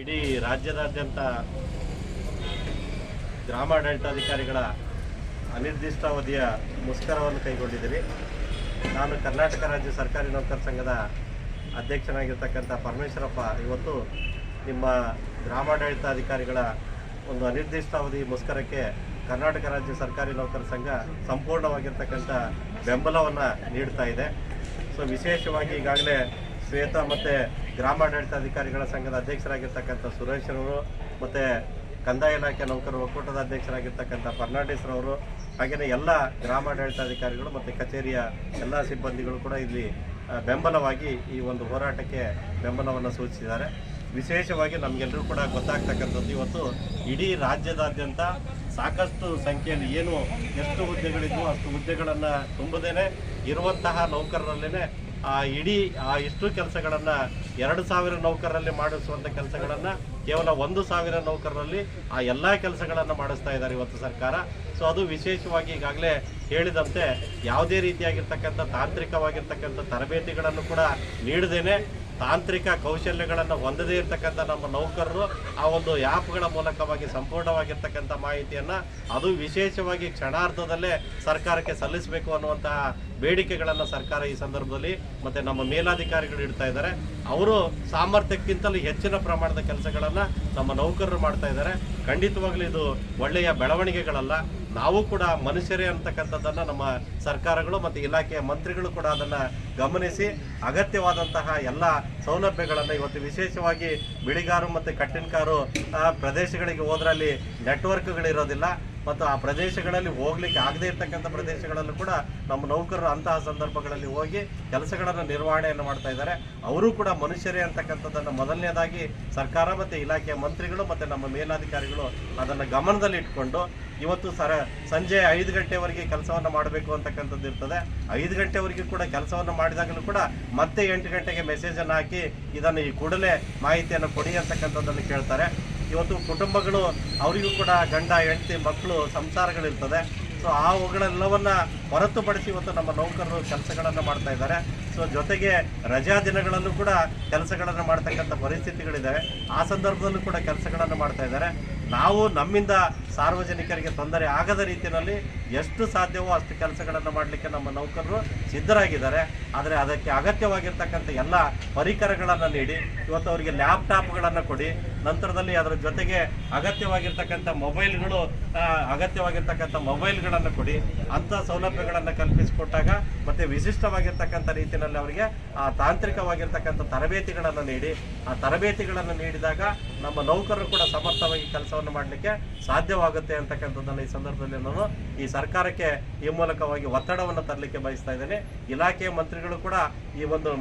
ಇಡೀ ರಾಜ್ಯದಾದ್ಯಂತ ಗ್ರಾಮಾಡಳಿತಾಧಿಕಾರಿಗಳ ಅನಿರ್ದಿಷ್ಟಾವಧಿಯ ಮುಷ್ಕರವನ್ನು ಕೈಗೊಂಡಿದ್ದೀರಿ ನಾನು ಕರ್ನಾಟಕ ರಾಜ್ಯ ಸರ್ಕಾರಿ ನೌಕರ ಸಂಘದ ಅಧ್ಯಕ್ಷನಾಗಿರ್ತಕ್ಕಂಥ ಪರಮೇಶ್ವರಪ್ಪ, ಇವತ್ತು ನಿಮ್ಮ ಗ್ರಾಮಾಡಳಿತಾಧಿಕಾರಿಗಳ ಒಂದು ಅನಿರ್ದಿಷ್ಟಾವಧಿ ಮುಷ್ಕರಕ್ಕೆ ಕರ್ನಾಟಕ ರಾಜ್ಯ ಸರ್ಕಾರಿ ನೌಕರ ಸಂಘ ಸಂಪೂರ್ಣವಾಗಿರ್ತಕ್ಕಂಥ ಬೆಂಬಲವನ್ನು ನೀಡ್ತಾ ಇದೆ. ಸೊ ವಿಶೇಷವಾಗಿ ಈಗಾಗಲೇ ಶ್ವೇತಾ ಮತ್ತು ಗ್ರಾಮಾಡಳಿತಾಧಿಕಾರಿಗಳ ಸಂಘದ ಅಧ್ಯಕ್ಷರಾಗಿರ್ತಕ್ಕಂಥ ಸುರೇಶ್ರವರು ಮತ್ತು ಕಂದಾಯ ಇಲಾಖೆ ನೌಕರರು, ಒಕ್ಕೂಟದ ಅಧ್ಯಕ್ಷರಾಗಿರ್ತಕ್ಕಂಥ ಫರ್ನಾಂಡಿಸ್ರವರು ಹಾಗೆಯೇ ಎಲ್ಲ ಗ್ರಾಮಾಡಳಿತಾಧಿಕಾರಿಗಳು ಮತ್ತು ಕಚೇರಿಯ ಎಲ್ಲ ಸಿಬ್ಬಂದಿಗಳು ಕೂಡ ಇಲ್ಲಿ ಬೆಂಬಲವಾಗಿ ಈ ಒಂದು ಹೋರಾಟಕ್ಕೆ ಬೆಂಬಲವನ್ನು ಸೂಚಿಸಿದ್ದಾರೆ. ವಿಶೇಷವಾಗಿ ನಮಗೆಲ್ಲರೂ ಕೂಡ ಗೊತ್ತಾಗ್ತಕ್ಕಂಥದ್ದು ಇವತ್ತು ಇಡೀ ರಾಜ್ಯದಾದ್ಯಂತ ಸಾಕಷ್ಟು ಸಂಖ್ಯೆಯಲ್ಲಿ ಏನು, ಎಷ್ಟು ಹುದ್ದೆಗಳಿದ್ವೋ, ಅಷ್ಟು ಹುದ್ದೆಗಳನ್ನು ತುಂಬದೇನೆ ಇರುವಂತಹ ನೌಕರರಲ್ಲೇ ಆ ಇಡೀ, ಆ ಇಷ್ಟು ಕೆಲಸಗಳನ್ನು ಎರಡು ಸಾವಿರ ನೌಕರರಲ್ಲಿ ಮಾಡಿಸುವಂಥ ಕೆಲಸಗಳನ್ನು ಕೇವಲ ಒಂದು ಸಾವಿರ ನೌಕರರಲ್ಲಿ ಆ ಎಲ್ಲ ಕೆಲಸಗಳನ್ನು ಮಾಡಿಸ್ತಾ ಇದ್ದಾರೆ ಇವತ್ತು ಸರ್ಕಾರ. ಸೊ ಅದು ವಿಶೇಷವಾಗಿ ಈಗಾಗಲೇ ಹೇಳಿದಂತೆ ಯಾವುದೇ ರೀತಿಯಾಗಿರ್ತಕ್ಕಂಥ ತಾಂತ್ರಿಕವಾಗಿರ್ತಕ್ಕಂಥ ತರಬೇತಿಗಳನ್ನು ಕೂಡ ನೀಡದೇನೆ. ತಾಂತ್ರಿಕ ಕೌಶಲ್ಯಗಳನ್ನು ಹೊಂದದೇ ಇರತಕ್ಕಂಥ ನಮ್ಮ ನೌಕರರು ಆ ಒಂದು ಆ್ಯಪ್ಗಳ ಮೂಲಕವಾಗಿ ಸಂಪೂರ್ಣವಾಗಿರ್ತಕ್ಕಂಥ ಮಾಹಿತಿಯನ್ನು ಅದು ವಿಶೇಷವಾಗಿ ಕ್ಷಣಾರ್ಧದಲ್ಲೇ ಸರ್ಕಾರಕ್ಕೆ ಸಲ್ಲಿಸಬೇಕು ಅನ್ನುವಂತಹ ಬೇಡಿಕೆಗಳನ್ನು ಸರ್ಕಾರ ಈ ಸಂದರ್ಭದಲ್ಲಿ ಮತ್ತು ನಮ್ಮ ಮೇಲಾಧಿಕಾರಿಗಳು ಇಡ್ತಾ ಇದ್ದಾರೆ. ಅವರು ಸಾಮರ್ಥ್ಯಕ್ಕಿಂತಲೂ ಹೆಚ್ಚಿನ ಪ್ರಮಾಣದ ಕೆಲಸಗಳನ್ನು ನಮ್ಮ ನೌಕರರು ಮಾಡ್ತಾ ಇದ್ದಾರೆ. ಖಂಡಿತವಾಗ್ಲೂ ಇದು ಒಳ್ಳೆಯ ಬೆಳವಣಿಗೆಗಳಲ್ಲ. ನಾವು ಕೂಡ ಮನುಷ್ಯರೇ ಅಂತಕ್ಕಂಥದ್ದನ್ನು ನಮ್ಮ ಸರ್ಕಾರಗಳು ಮತ್ತು ಇಲಾಖೆಯ ಮಂತ್ರಿಗಳು ಕೂಡ ಅದನ್ನು ಗಮನಿಸಿ ಅಗತ್ಯವಾದಂತಹ ಎಲ್ಲ ಸೌಲಭ್ಯಗಳನ್ನು ಇವತ್ತು ವಿಶೇಷವಾಗಿ ಬಿಳಿಗಾರು ಮತ್ತು ಕಟ್ಟಿನಕಾರು ಪ್ರದೇಶಗಳಿಗೆ ಹೋದ್ರಲ್ಲಿ ನೆಟ್ವರ್ಕ್ಗಳಿರೋದಿಲ್ಲ. ಮತ್ತು ಆ ಪ್ರದೇಶಗಳಲ್ಲಿ ಹೋಗ್ಲಿಕ್ಕೆ ಆಗದೇ ಇರ್ತಕ್ಕಂಥ ಪ್ರದೇಶಗಳಲ್ಲೂ ಕೂಡ ನಮ್ಮ ನೌಕರರು ಅಂತಹ ಸಂದರ್ಭಗಳಲ್ಲಿ ಹೋಗಿ ಕೆಲಸಗಳನ್ನು ನಿರ್ವಹಣೆಯನ್ನು ಮಾಡ್ತಾ ಇದ್ದಾರೆ. ಅವರು ಕೂಡ ಮನುಷ್ಯರೇ ಅಂತಕ್ಕಂಥದ್ದನ್ನು ಮೊದಲನೇದಾಗಿ ಸರ್ಕಾರ ಮತ್ತು ಇಲಾಖೆಯ ಮಂತ್ರಿಗಳು ಮತ್ತು ನಮ್ಮ ಮೇಲಾಧಿಕಾರಿಗಳು ಅದನ್ನು ಗಮನದಲ್ಲಿ ಇಟ್ಕೊಂಡು ಇವತ್ತು ಸರ ಸಂಜೆ ಐದು ಗಂಟೆವರೆಗೆ ಕೆಲಸವನ್ನು ಮಾಡಬೇಕು ಅಂತಕ್ಕಂಥದ್ದು ಇರ್ತದೆ. ಐದು ಗಂಟೆವರೆಗೂ ಕೂಡ ಕೆಲಸವನ್ನು ಮಾಡಿದಾಗಲೂ ಕೂಡ ಮತ್ತೆ ಎಂಟು ಗಂಟೆಗೆ ಮೆಸೇಜನ್ನು ಹಾಕಿ ಇದನ್ನು ಈ ಕೂಡಲೇ ಮಾಹಿತಿಯನ್ನು ಕೊಡಿ ಅಂತಕ್ಕಂಥದ್ದನ್ನು ಕೇಳ್ತಾರೆ. ಇವತ್ತು ಕುಟುಂಬಗಳು, ಅವರಿಗೂ ಕೂಡ ಗಂಡ, ಹೆಂಡತಿ, ಮಕ್ಕಳು ಸಂಸಾರಗಳಿರ್ತದೆ. ಸೊ ಆ ಹೊಗಳೆಲ್ಲವನ್ನು ಹೊರತುಪಡಿಸಿ ಇವತ್ತು ನಮ್ಮ ನೌಕರರು ಕೆಲಸಗಳನ್ನು ಮಾಡ್ತಾ ಇದ್ದಾರೆ. ಸೊ ಜೊತೆಗೆ ರಜಾ ದಿನಗಳಲ್ಲೂ ಕೂಡ ಕೆಲಸಗಳನ್ನು ಮಾಡ್ತಕ್ಕಂಥ ಪರಿಸ್ಥಿತಿಗಳಿದ್ದಾವೆ ಆ ಸಂದರ್ಭದಲ್ಲೂ ಕೂಡ ಕೆಲಸಗಳನ್ನು ಮಾಡ್ತಾ ಇದ್ದಾರೆ. ನಾವು ನಮ್ಮಿಂದ ಸಾರ್ವಜನಿಕರಿಗೆ ತೊಂದರೆ ಆಗದ ರೀತಿಯಲ್ಲಿ ಎಷ್ಟು ಸಾಧ್ಯವೋ ಅಷ್ಟು ಕೆಲಸಗಳನ್ನು ಮಾಡಲಿಕ್ಕೆ ನಮ್ಮ ನೌಕರರು ಸಿದ್ಧರಾಗಿದ್ದಾರೆ. ಆದರೆ ಅದಕ್ಕೆ ಅಗತ್ಯವಾಗಿರ್ತಕ್ಕಂಥ ಎಲ್ಲ ಪರಿಕರಗಳನ್ನು ನೀಡಿ, ಇವತ್ತು ಅವರಿಗೆ ಲ್ಯಾಪ್ಟಾಪ್ಗಳನ್ನು ಕೊಡಿ, ನಂತರದಲ್ಲಿ ಅದರ ಜೊತೆಗೆ ಅಗತ್ಯವಾಗಿರ್ತಕ್ಕಂಥ ಮೊಬೈಲ್ಗಳು ಅಗತ್ಯವಾಗಿರ್ತಕ್ಕಂಥ ಮೊಬೈಲ್ಗಳನ್ನು ಕೊಡಿ, ಅಂಥ ಸೌಲಭ್ಯಗಳನ್ನು ಕಲ್ಪಿಸಿಕೊಟ್ಟಾಗ ಮತ್ತು ವಿಶಿಷ್ಟವಾಗಿರ್ತಕ್ಕಂಥ ರೀತಿಯಲ್ಲಿ ಅವರಿಗೆ, ಆ, ತಾಂತ್ರಿಕವಾಗಿರ್ತಕ್ಕಂಥ ತರಬೇತಿಗಳನ್ನು ನೀಡಿ, ಆ ತರಬೇತಿಗಳನ್ನು ನೀಡಿದಾಗ ನಮ್ಮ ನೌಕರರು ಕೂಡ ಸಮರ್ಥವಾಗಿ ಕೆಲಸವನ್ನು ಮಾಡಲಿಕ್ಕೆ ಸಾಧ್ಯವಾಗುತ್ತೆ ಅಂತಕ್ಕಂಥದ್ದನ್ನು ಈ ಸಂದರ್ಭದಲ್ಲಿ ನಾನು ಈ ಸರ್ಕಾರಕ್ಕೆ ಈ ಮೂಲಕವಾಗಿ ಒತ್ತಡವನ್ನು ತರಲಿಕ್ಕೆ ಬಯಸ್ತಾ ಇದ್ದೇನೆ. ಇಲಾಖೆಯ ಮಂತ್ರಿಗಳು ಕೂಡ ಈ ಒಂದು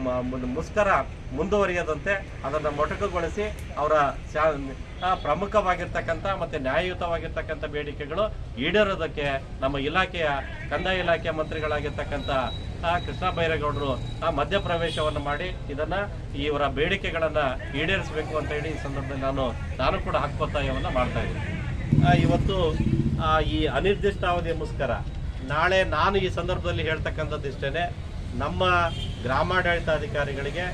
ಮುಷ್ಕರ ಮುಂದುವರಿಯದಂತೆ ಅದನ್ನು ಮೊಟಕುಗೊಳಿಸಿ ಅವರ ಪ್ರಮುಖವಾಗಿರ್ತಕ್ಕಂಥ ಮತ್ತು ನ್ಯಾಯಯುತವಾಗಿರ್ತಕ್ಕಂಥ ಬೇಡಿಕೆಗಳು ಈಡೇರೋದಕ್ಕೆ ನಮ್ಮ ಇಲಾಖೆಯ, ಕಂದಾಯ ಇಲಾಖೆಯ ಮಂತ್ರಿಗಳಾಗಿರ್ತಕ್ಕಂಥ ಆ, ಕೃಷ್ಣ ಬೈರೇಗೌಡರು ಆ ಮಧ್ಯಪ್ರವೇಶವನ್ನು ಮಾಡಿ ಇದನ್ನ ಇವರ ಬೇಡಿಕೆಗಳನ್ನ ಈಡೇರಿಸಬೇಕು ಅಂತ ಹೇಳಿ ಈ ಸಂದರ್ಭದಲ್ಲಿ ನಾನು ನಾನು ಕೂಡ ಹಕ್ಕೊತ್ತಾಯವನ್ನು ಮಾಡ್ತಾ ಇದ್ದೀನಿ. ಇವತ್ತು ಈ ಅನಿರ್ದಿಷ್ಟಾವಧಿಯ ಮುಸ್ಕರ ನಾಳೆ ನಾನು ಈ ಸಂದರ್ಭದಲ್ಲಿ ಹೇಳ್ತಕ್ಕಂಥದ್ದು ಇಷ್ಟೇ ನಮ್ಮ ಗ್ರಾಮಾಡಳಿತಾಧಿಕಾರಿಗಳಿಗೆ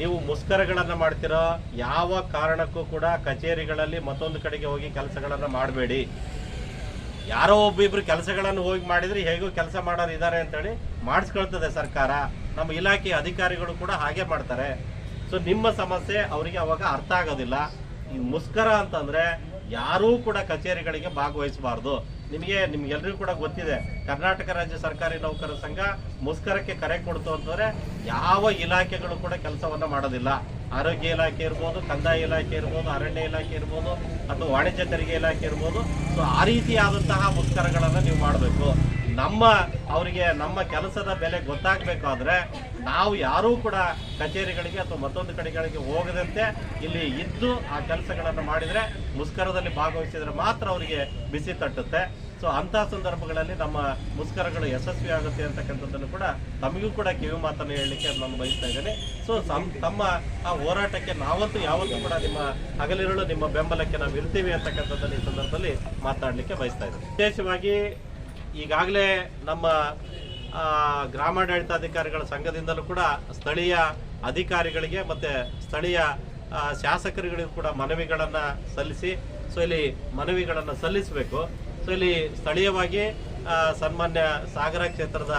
ನೀವು ಮುಷ್ಕರಗಳನ್ನು ಮಾಡ್ತಿರೋ ಯಾವ ಕಾರಣಕ್ಕೂ ಕೂಡ ಕಚೇರಿಗಳಲ್ಲಿ ಮತ್ತೊಂದು ಕಡೆಗೆ ಹೋಗಿ ಕೆಲಸಗಳನ್ನು ಮಾಡಬೇಡಿ. ಯಾರೋ ಒಬ್ಬಿಬ್ರು ಕೆಲಸಗಳನ್ನು ಹೋಗಿ ಮಾಡಿದ್ರೆ ಹೇಗೂ ಕೆಲಸ ಮಾಡೋರು ಇದ್ದಾರೆ ಅಂತೇಳಿ ಮಾಡಿಸ್ಕೊಳ್ತದೆ ಸರ್ಕಾರ. ನಮ್ಮ ಇಲಾಖೆ ಅಧಿಕಾರಿಗಳು ಕೂಡ ಹಾಗೆ ಮಾಡ್ತಾರೆ. ಸೊ ನಿಮ್ಮ ಸಮಸ್ಯೆ ಅವರಿಗೆ ಅವಾಗ ಅರ್ಥ ಆಗೋದಿಲ್ಲ. ಈ ಮುಷ್ಕರ ಅಂತಂದ್ರೆ ಯಾರೂ ಕೂಡ ಕಚೇರಿಗಳಿಗೆ ಭಾಗವಹಿಸಬಾರ್ದು. ನಿಮಗೆ, ನಿಮ್ಗೆಲ್ರಿಗೂ ಕೂಡ ಗೊತ್ತಿದೆ. ಕರ್ನಾಟಕ ರಾಜ್ಯ ಸರ್ಕಾರಿ ನೌಕರರ ಸಂಘ ಮುಷ್ಕರಕ್ಕೆ ಕರೆ ಕೊಡ್ತು ಅಂತಂದರೆ ಯಾವ ಇಲಾಖೆಗಳು ಕೂಡ ಕೆಲಸವನ್ನ ಮಾಡೋದಿಲ್ಲ. ಆರೋಗ್ಯ ಇಲಾಖೆ ಇರ್ಬೋದು, ಕಂದಾಯ ಇಲಾಖೆ ಇರ್ಬೋದು, ಅರಣ್ಯ ಇಲಾಖೆ ಇರ್ಬೋದು ಅಥವಾ ವಾಣಿಜ್ಯ ತೆರಿಗೆ ಇಲಾಖೆ ಇರ್ಬೋದು. ಸೊ ಆ ರೀತಿಯಾದಂತಹ ಮುಷ್ಕರಗಳನ್ನು ನೀವು ಮಾಡಬೇಕು. ನಮ್ಮ ಅವರಿಗೆ ನಮ್ಮ ಕೆಲಸದ ಬೆಲೆ ಗೊತ್ತಾಗಬೇಕಾದ್ರೆ ನಾವು ಯಾರೂ ಕೂಡ ಕಚೇರಿಗಳಿಗೆ ಅಥವಾ ಮತ್ತೊಂದು ಕಡೆಗಳಿಗೆ ಹೋಗದಂತೆ ಇಲ್ಲಿ ಇದ್ದು ಆ ಕೆಲಸಗಳನ್ನು ಮಾಡಿದರೆ ಮುಷ್ಕರದಲ್ಲಿ ಭಾಗವಹಿಸಿದರೆ ಮಾತ್ರ ಅವರಿಗೆ ಬಿಸಿ ತಟ್ಟುತ್ತೆ. ಸೊ ಅಂಥ ಸಂದರ್ಭಗಳಲ್ಲಿ ನಮ್ಮ ಮುಷ್ಕರಗಳು ಯಶಸ್ವಿ ಆಗುತ್ತೆ ಅಂತಕ್ಕಂಥದ್ದನ್ನು ಕೂಡ ತಮಗೂ ಕೂಡ ಕಿವಿ ಮಾತನ್ನು ಹೇಳಲಿಕ್ಕೆ ನಾನು ಬಯಸ್ತಾ ಇದ್ದೇನೆ. ಸೊ, ತಮ್ಮ ಆ ಹೋರಾಟಕ್ಕೆ ನಾವಂತೂ ಯಾವತ್ತೂ ಕೂಡ ನಿಮ್ಮ ಹಗಲಿರುಳು, ನಿಮ್ಮ ಬೆಂಬಲಕ್ಕೆ ನಾವು ಇರ್ತೀವಿ ಅಂತಕ್ಕಂಥದ್ದನ್ನು ಈ ಸಂದರ್ಭದಲ್ಲಿ ಮಾತಾಡಲಿಕ್ಕೆ ಬಯಸ್ತಾ ಇದ್ದೇನೆ. ವಿಶೇಷವಾಗಿ ಈಗಾಗಲೇ ನಮ್ಮ ಗ್ರಾಮಾಡಳಿತಾಧಿಕಾರಿಗಳ ಸಂಘದಿಂದಲೂ ಕೂಡ ಸ್ಥಳೀಯ ಅಧಿಕಾರಿಗಳಿಗೆ ಮತ್ತು ಸ್ಥಳೀಯ ಶಾಸಕರುಗಳಿಗೂ ಕೂಡ ಮನವಿಗಳನ್ನು ಸಲ್ಲಿಸಿ, ಸೊ ಇಲ್ಲಿ ಮನವಿಗಳನ್ನು ಸಲ್ಲಿಸಬೇಕು. ಸೊ ಇಲ್ಲಿ ಸ್ಥಳೀಯವಾಗಿ ಸನ್ಮಾನ್ಯ ಸಾಗರ ಕ್ಷೇತ್ರದ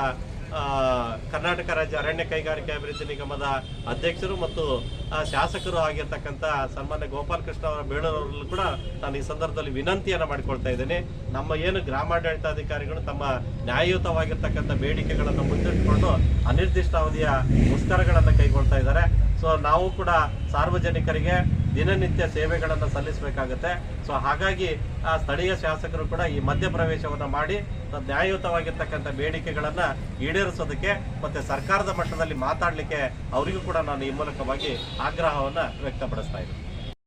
ಕರ್ನಾಟಕ ರಾಜ್ಯ ಅರಣ್ಯ ಕೈಗಾರಿಕೆ ಅಭಿವೃದ್ಧಿ ನಿಗಮದ ಅಧ್ಯಕ್ಷರು ಮತ್ತು ಶಾಸಕರು ಆಗಿರ್ತಕ್ಕಂಥ ಸನ್ಮಾನ್ಯ ಗೋಪಾಲಕೃಷ್ಣ ಅವರ ಬೇಳೂರಲ್ಲೂ ಕೂಡ ನಾನು ಈ ಸಂದರ್ಭದಲ್ಲಿ ವಿನಂತಿಯನ್ನು ಮಾಡಿಕೊಳ್ತಾ ಇದ್ದೇನೆ. ನಮ್ಮ ಏನು ಗ್ರಾಮಾಡಳಿತಾಧಿಕಾರಿಗಳು ತಮ್ಮ ನ್ಯಾಯಯುತವಾಗಿರ್ತಕ್ಕಂಥ ಬೇಡಿಕೆಗಳನ್ನು ಮುಂದಿಟ್ಟುಕೊಂಡು ಅನಿರ್ದಿಷ್ಟಾವಧಿಯ ಮುಷ್ಕರಗಳನ್ನು ಕೈಗೊಳ್ತಾ ಇದ್ದಾರೆ. ಸೊ ನಾವು ಕೂಡ ಸಾರ್ವಜನಿಕರಿಗೆ ದಿನನಿತ್ಯ ಸೇವೆಗಳನ್ನು ಸಲ್ಲಿಸಬೇಕಾಗುತ್ತೆ. ಸೊ ಹಾಗಾಗಿ, ಆ ಸ್ಥಳೀಯ ಶಾಸಕರು ಕೂಡ ಈ ಮಧ್ಯಪ್ರವೇಶವನ್ನು ಮಾಡಿ ನ್ಯಾಯಯುತವಾಗಿರ್ತಕ್ಕಂಥ ಬೇಡಿಕೆಗಳನ್ನು ಈಡೇರಿಸೋದಕ್ಕೆ ಮತ್ತೆ ಸರ್ಕಾರದ ಮಟ್ಟದಲ್ಲಿ ಮಾತಾಡಲಿಕ್ಕೆ ಅವರಿಗೂ ಕೂಡ ನಾನು ಈ ಮೂಲಕವಾಗಿ ಆಗ್ರಹವನ್ನು ವ್ಯಕ್ತಪಡಿಸ್ತಾ ಇದ್ದೀನಿ.